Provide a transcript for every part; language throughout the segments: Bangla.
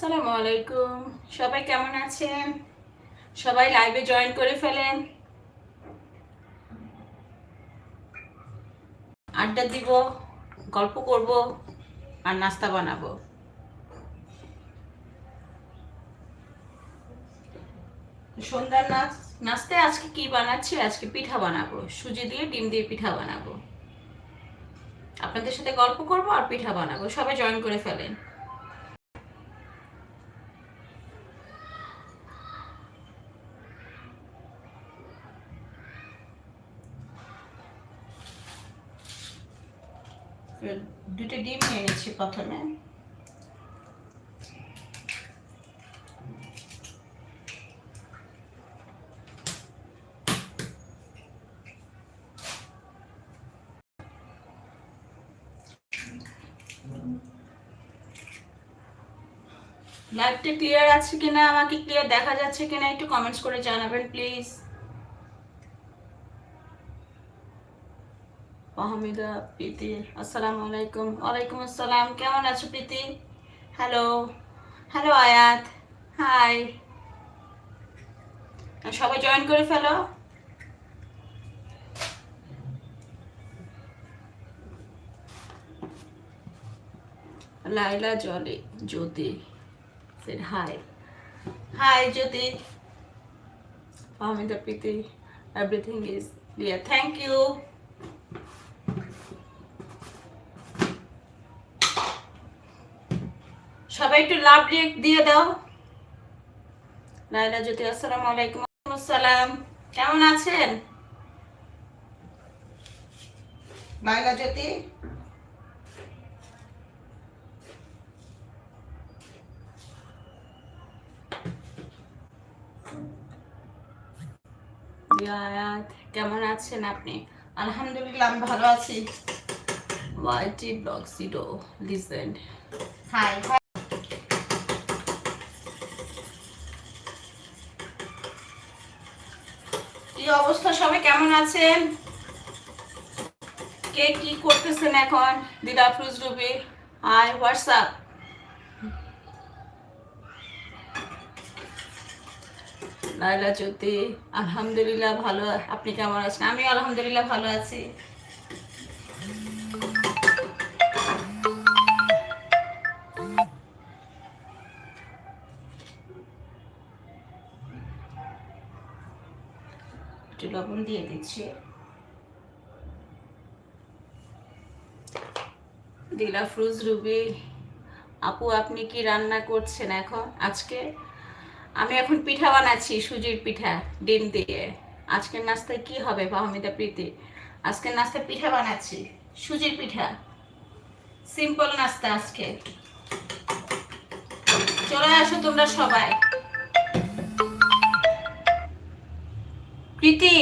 আসসালামু আলাইকুম। সবাই কেমন আছেন? সবাই লাইভে জয়েন করে ফেলেন। আড্ডা দিব, গল্প করব আর নাস্তা বানাবো। সন্ধ্যার নাচ নাস্তে আজকে কি বানাচ্ছি? আজকে পিঠা বানাবো। সুজি দিয়ে ডিম দিয়ে পিঠা বানাবো। আপনাদের সাথে গল্প করব আর পিঠা বানাবো। সবাই জয়েন করে ফেলেন। দুটো ডিম নিয়ে নিচ্ছি প্রথমে। লাইভটা ক্লিয়ার আছে কিনা, আমাকে ক্লিয়ার দেখা যাচ্ছে কিনা একটু কমেন্টস করে জানাবেন, প্লিজ। আহমিদা প্রীতি, আসসালামু আলাইকুম ওয়ালাইকুম আসসালাম কেমন আছো Preeti hello hello Ayat hi সবাই জয়েন করে ফেলো লাইলা জলে, জ্যোতি, said hi. Jyoti Jyoti. Pamita Priti. Everything is clear. Thank সবাই একটু লাভ রিয়েক্ট দিয়ে দাও। লাইলা জ্যোতি আসসালাম আলাইকুম। আসসালাম। কেমন আছেন? লাইলা জ্যোতি? কেমন আছেন আপনি? আলহামদুলিল্লাহ আমি ভালো আছি। ওয়াইটি ব্লগ সিডো লিজেন্ড হাই কি অবস্থা সবাই কেমন আছেন? কে কি করতেছেন এখন? দিদা, ফ্রুজ, রুবি আই হোয়াটসঅ্যাপ লাইলা জ্যোতি, আলহামদুলিল্লাহ ভালো আপনি কেমন আছেন? আমি আলহামদুলিল্লাহ ভালো আছি। লবণ দিয়ে দিচ্ছি। দিলা ফ্রুজ রুবি, আপু আপনি কি রান্না করছেন এখন? আজকে আমি এখন পিঠা বানাচ্ছি, সুজির পিঠা, ডিম দিয়ে। আজকের নাস্তায় কি হবে ফাহমিদা প্রীতি? আজকের নাস্তায় পিঠা বানাচ্ছি, সুজির পিঠা। সিম্পল নাস্তা আজকে। চলে আসো তোমরা সবাই। প্রীতি!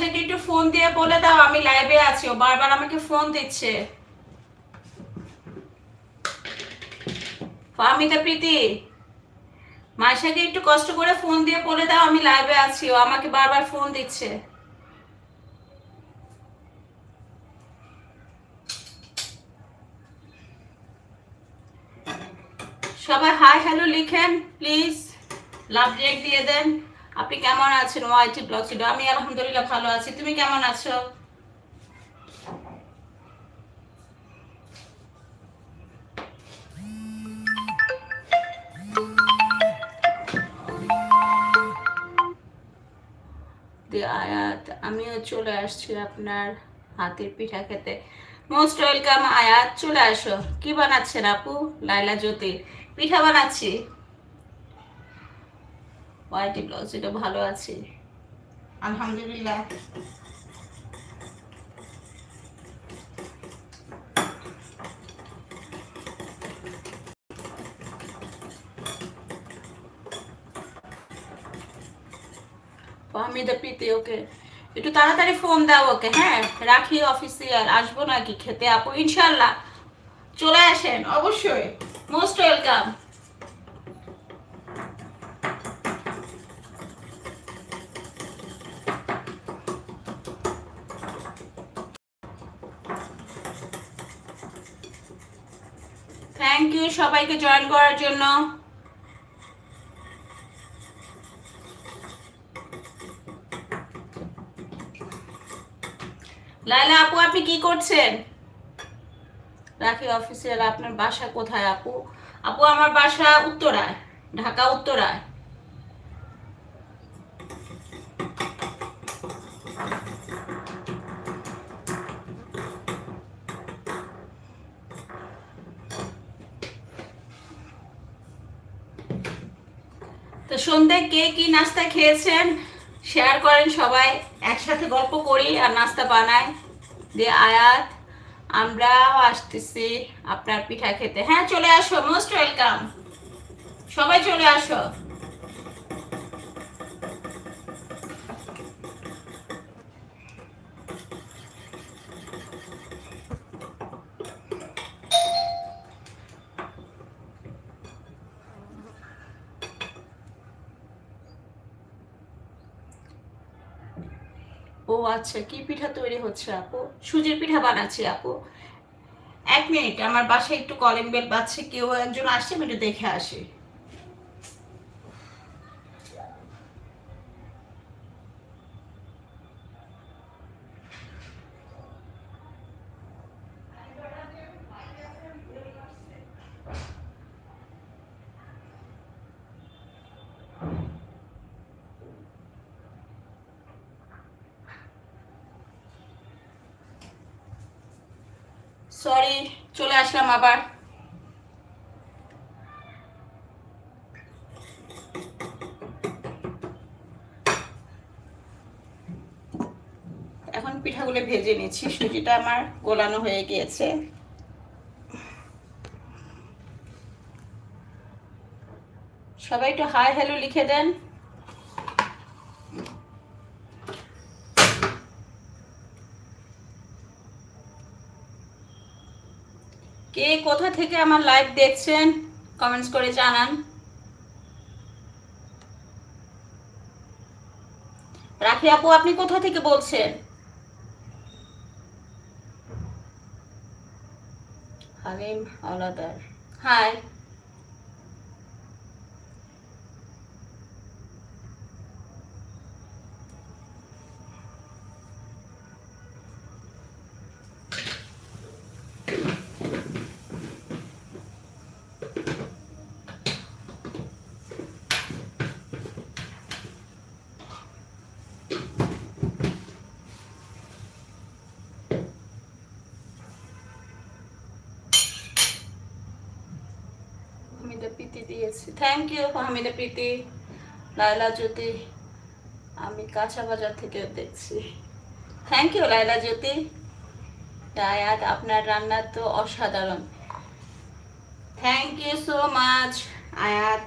সাথে একটু ফোন দিয়ে বলে দাও, আমি লাইভে আছি, ও বারবার আমাকে ফোন দিচ্ছে। ফাহমিদা প্রীতি, মায়েশাকে একটু কষ্ট করে ফোন দিয়ে বলে দাও, আমি লাইভে আছি, ও আমাকে বারবার ফোন দিচ্ছে। সবাই হাই হ্যালো লিখেন প্লিজ লাভ রেক দিয়ে দেন। আপনি কেমন আছেন? ওয়াইটি ব্লগ ছিল। আমি আলহামদুলিল্লাহ ভালো আছি। তুমি কেমন আছো? আয়াত, আমিও চলে আসছি আপনার হাতের পিঠা খেতে। মোস্ট ওয়েলকাম আয়াত, চলে আসো। কি বানাচ্ছেন আপু? লাইলা জ্যোতি পিঠা বানাচ্ছি। ওয়াইটি ব্লাউজ এটা ভালো আছে। আলহামদুলিল্লাহ। ফাহমিদা প্রীতি ওকে একটু তাড়াতাড়ি ফোন দাও ওকে হ্যাঁ? রাখি অফিসিয়াল আসব নাকি খেতে? আপু ইনশাল্লাহ চলে আসেন। অবশ্যই। Most welcome thank thank you সবাইকে জয়েন করার জন্য। লাইলা, আপু, আপনি কি করছেন? রাখি অফিসিয়াল আপনার বাসা কোথায়, আপু? আপু, আমার বাসা উত্তরায়, ঢাকা উত্তরায়। তো সন্ধ্যে কে কি নাস্তা খেয়েছেন শেয়ার করেন সবাই। একসাথে গল্প করি আর নাস্তা বানাই। দিয়ে আয়াত, আমরাও আসতেছি আপনার পিঠা খেতে। হ্যাঁ চলে আসো মোস্ট ওয়েলকাম সবাই চলে আসো। ও আচ্ছা কি পিঠা তৈরি হচ্ছে আপু? সুজির পিঠা বানাচ্ছি আপু। এক মিনিট, আমার বাসায় একটু কলিং বেল বাজছে, কেউ একজন আসছে, আমি একটু দেখে আসি। সরি চলে আসলাম আবার। এখন পিঠাগুলো ভেজে নিচ্ছি, সুজিটা আমার গোলানো হয়ে গিয়েছে। সবাই একটু হাই হ্যালো লিখে দেন। কে কোথা থেকে আমার লাইভ দেখছেন কমেন্টস করে জানান। রাখি আপু আপনি কোথা থেকে বলছেন? হালিম হাই হামিদা প্রীতি দিয়েছি। Thank you Hamida Preeti Laila Jyoti. আমি কাঁচা বাজার থেকে দেখছি। থ্যাংক ইউ লাইলা জ্যোতি। ডায়াত আপনার রান্না তো অসাধারণ। থ্যাংক ইউ সো মাচ আয়াত।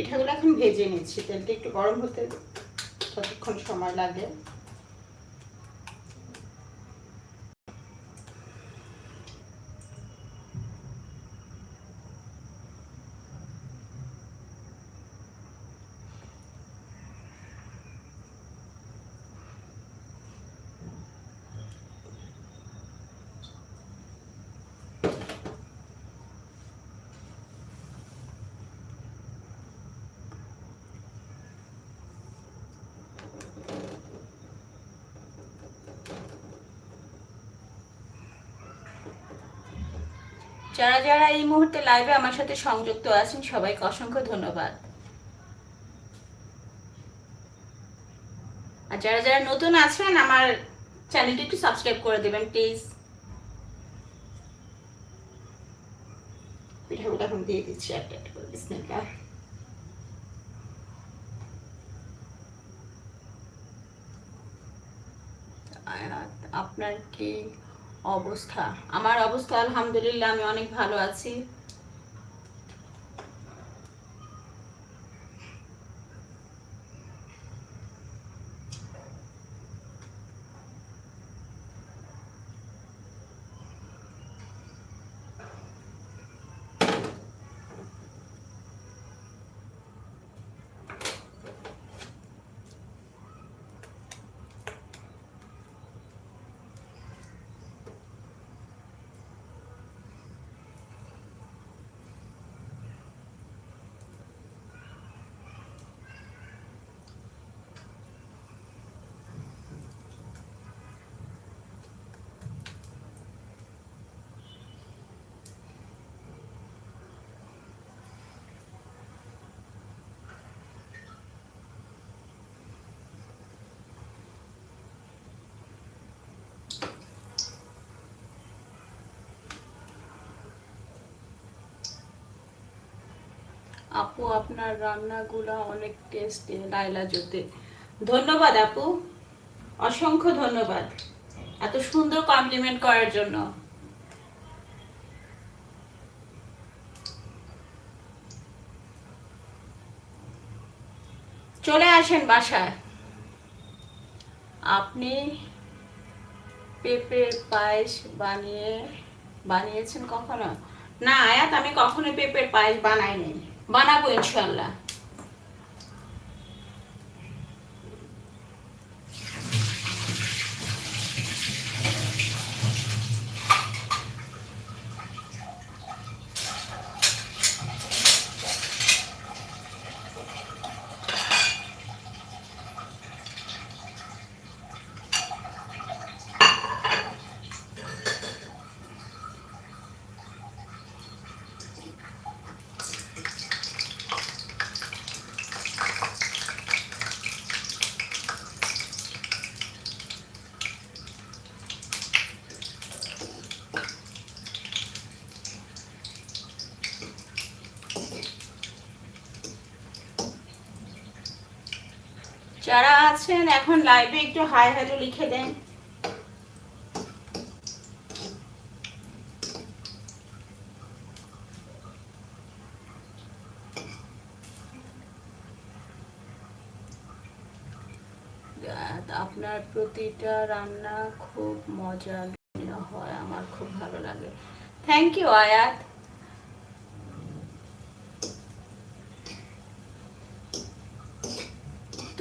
পিঠাগুলো এখন ভেজে নিচ্ছি তেলটা একটু গরম হতে ততক্ষণ সময় লাগে। যারা যারা এই মুহূর্তে লাইভে আমার সাথে সংযুক্ত আছেন, সবাইকে অসংখ্য ধন্যবাদ। আর যারা যারা নতুন আছেন, আমার চ্যানেলটি একটু সাবস্ক্রাইব করে দেবেন প্লিজ আপনার কি অবস্থা। আমার অবস্থা আলহামদুলিল্লাহ আমি অনেক ভালো আছি। আপু, আপনার রান্নাগুলো অনেক টেস্টি লাইলা জ্যোতি। ধন্যবাদ আপু, অসংখ্য ধন্যবাদ। এত সুন্দর কমপ্লিমেন্ট করার জন্য। চলে আসেন বাসায়। আপনি পেঁপের পায়েস বানিয়ে, বানিয়েছেন কখনো? না, আয়াত, আমি কখনো পেঁপের পায়েস বানাইনি। বানাবো ইনশাল্লাহ যারা আছেন, এখন লাইভে একটু হাই হ্যালো লিখে দেন। আপনার প্রতিটা রান্না খুব মজা হয়, আমার খুব ভালো লাগে। থ্যাংক ইউ আয়াত।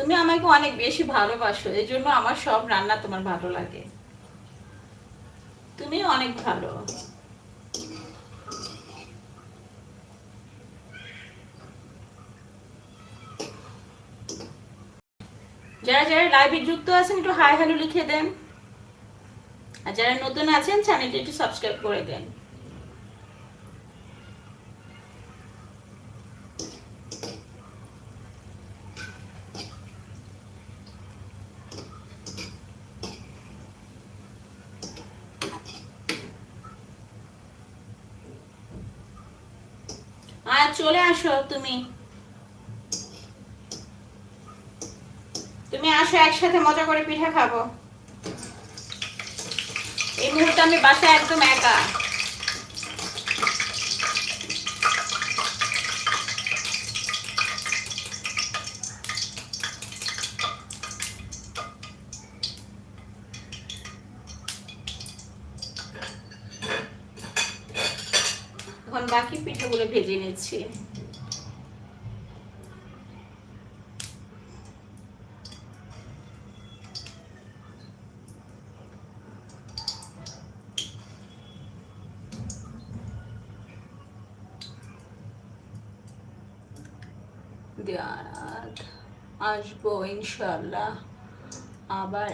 তুমি আমাকে অনেক বেশি ভালোবাসো এই জন্য আমার সব রান্না তোমার ভালো লাগে। তুমি অনেক ভালো। যারা যারা লাইভে যুক্ত আছেন, একটু হাই হ্যালো লিখে দেন। আর যারা নতুন আছেন চ্যানেলটি একটু সাবস্ক্রাইব করে দেন আর চলে আসো তুমি। তুমি আসো, একসাথে মজা করে পিঠা খাব। এই মুহূর্তে আমি বাসায় একদম একা। বাকি পিঠাগুলো ভেজে নিচ্ছি দেওয়ার আসব ইনশাল্লাহ আবার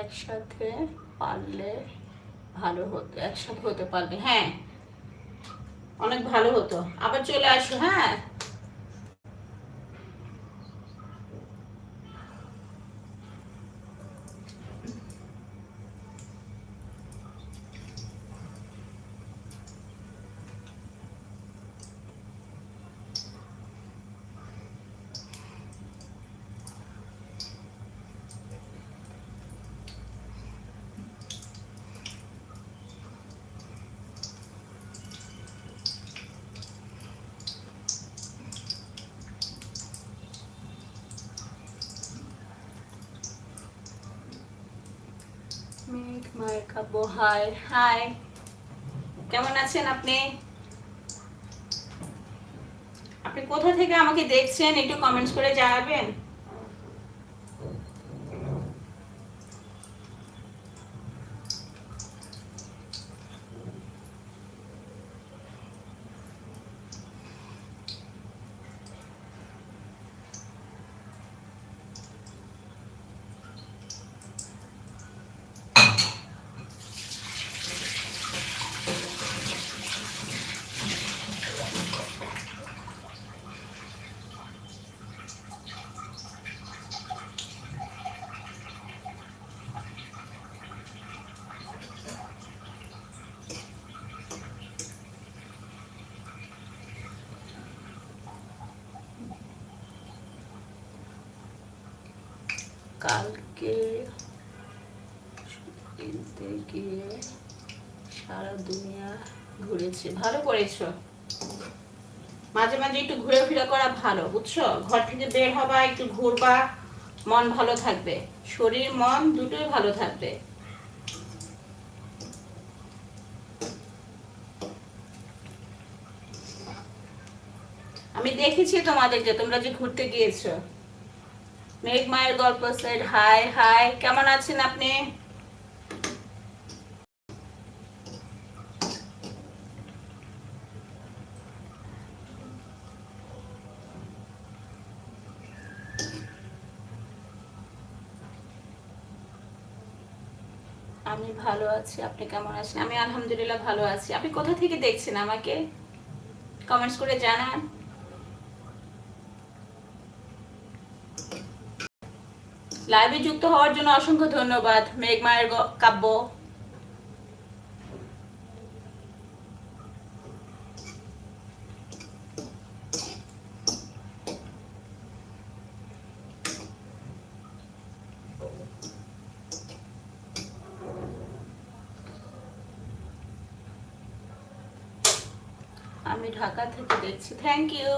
একসাথে পারলে ভালো হতো, একসাথে হতে পারলে হ্যাঁ অনেক ভালো হতো। আবার চলে আসো হ্যাঁ। মেঘ মায়ের কাব্য হাই কেমন আছেন আপনি? আপনি কোথা থেকে আমাকে দেখছেন? একটু কমেন্টস করে জানাবেন। কালকে কিনতে গিয়ে সারা দুনিয়া ঘুরেছি। ভালো করেছ। মাঝে মাঝে একটু ঘুরে ফিরে করা ভালো, বুঝছ? ঘর থেকে বের হবা, একটু ঘুরবা, মন ভালো থাকবে। শরীর, মন দুটোই ভালো থাকবে। আমি দেখেছি তোমাদেরকে, তোমরা যে ঘুরতে গিয়েছো। মেঘ মায়ের গল্প সাইড হাই হাই কেমন আছেন আপনি? আমি ভালো আছি। আপনি কেমন আছেন? আমি আলহামদুলিল্লাহ ভালো আছি। আপনি কোথা থেকে দেখছেন আমাকে? কমেন্টস করে জানান। লাইভে যুক্ত হওয়ার জন্য অসংখ্য ধন্যবাদ মেঘমায়ের কাব্য। আমি ঢাকা থেকে দেখছি। থ্যাংক ইউ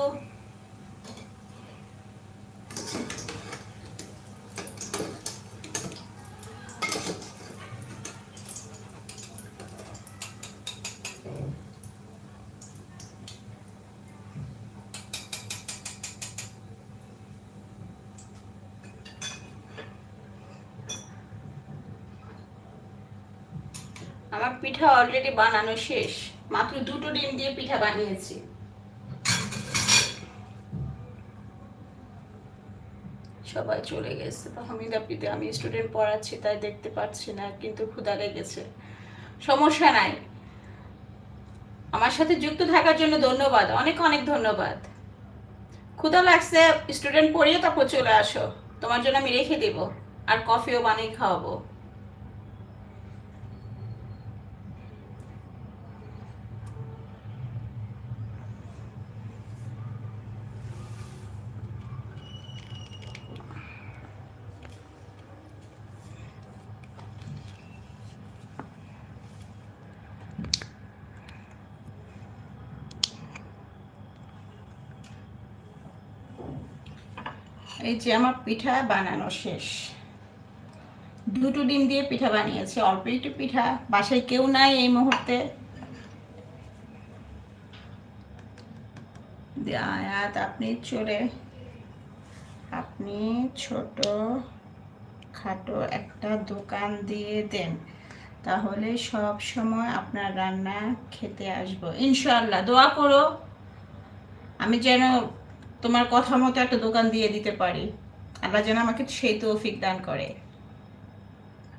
আমার পিঠা অলরেডি বানানো শেষ। মাত্র দুটো ডিম দিয়ে পিঠা বানিয়েছি। সবাই চলে গেছে। তো হামিদা পিতে আমি স্টুডেন্ট পড়াচ্ছি, তাই দেখতে পাচ্ছি না, কিন্তু ক্ষুধা লেগেছে। সমস্যা নাই। আমার সাথে যুক্ত থাকার জন্য ধন্যবাদ। অনেক অনেক ধন্যবাদ। ক্ষুধা লাগছে স্টুডেন্ট পড়িয়ে তারপর চলে আসো। তোমার জন্য আমি রেখে দেবো। আর কফিও বানিয়ে খাওয়াবো। এই যে আমার পিঠা বানানো শেষ। দুটো ডিম দিয়ে পিঠা বানিয়েছি, অল্প একটু পিঠা, বাসায় কেউ নাই এই মুহূর্তে। আয়াত, আপনি চলে। আপনি ছোট খাটো একটা দোকান দিয়ে দেন, তাহলে সব সময় আপনার রান্না খেতে আসব। ইনশাল্লাহ দোয়া করো। আমি যেন তোমার কথা মতো একটা দোকান দিয়ে দিতে পারি। আল্লাহ যেন আমাকে সেই তৌফিক দান করে।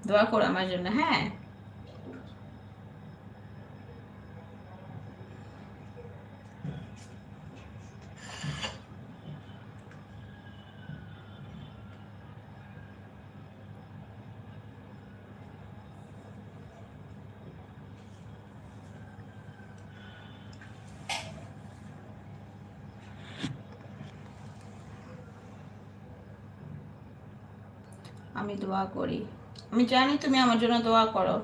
দোয়া করো আমার জন্য হ্যাঁ? আমি দোয়া করি। আমি জানি তুমি আমার জন্য দোয়া করো।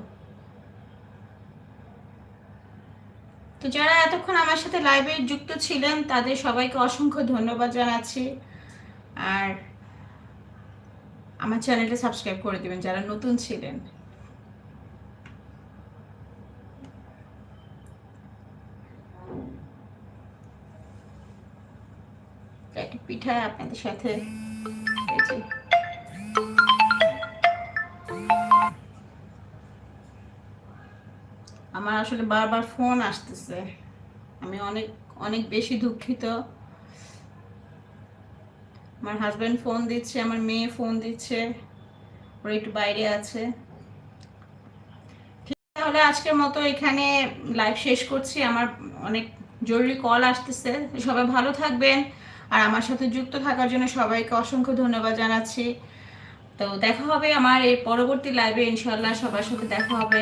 তো যারা এতক্ষণ আমার সাথে লাইভে যুক্ত ছিলেন, তাদের সবাইকে অসংখ্য ধন্যবাদ জানাচ্ছি। আর আমার চ্যানেলটা সাবস্ক্রাইব করে দিবেন যারা নতুন ছিলেন। একটা পিঠা আপনাদের সাথে আমার আসলে বারবার ফোন আসতেছে। আমি অনেক অনেক বেশি দুঃখিত। আমার হাজব্যান্ড ফোন দিচ্ছে, আমার মেয়ে ফোন দিচ্ছে, ওরা একটু বাইরে আছে। ঠিক তাহলে আজকের মতো এখানে লাইভ শেষ করছি। আমার অনেক জরুরি কল আসতেছে। সবাই ভালো থাকবেন। আর আমার সাথে যুক্ত থাকার জন্য সবাইকে অসংখ্য ধন্যবাদ জানাচ্ছি। তো দেখা হবে আমার এই পরবর্তী লাইভে ইনশাল্লাহ সবার সাথে দেখা হবে।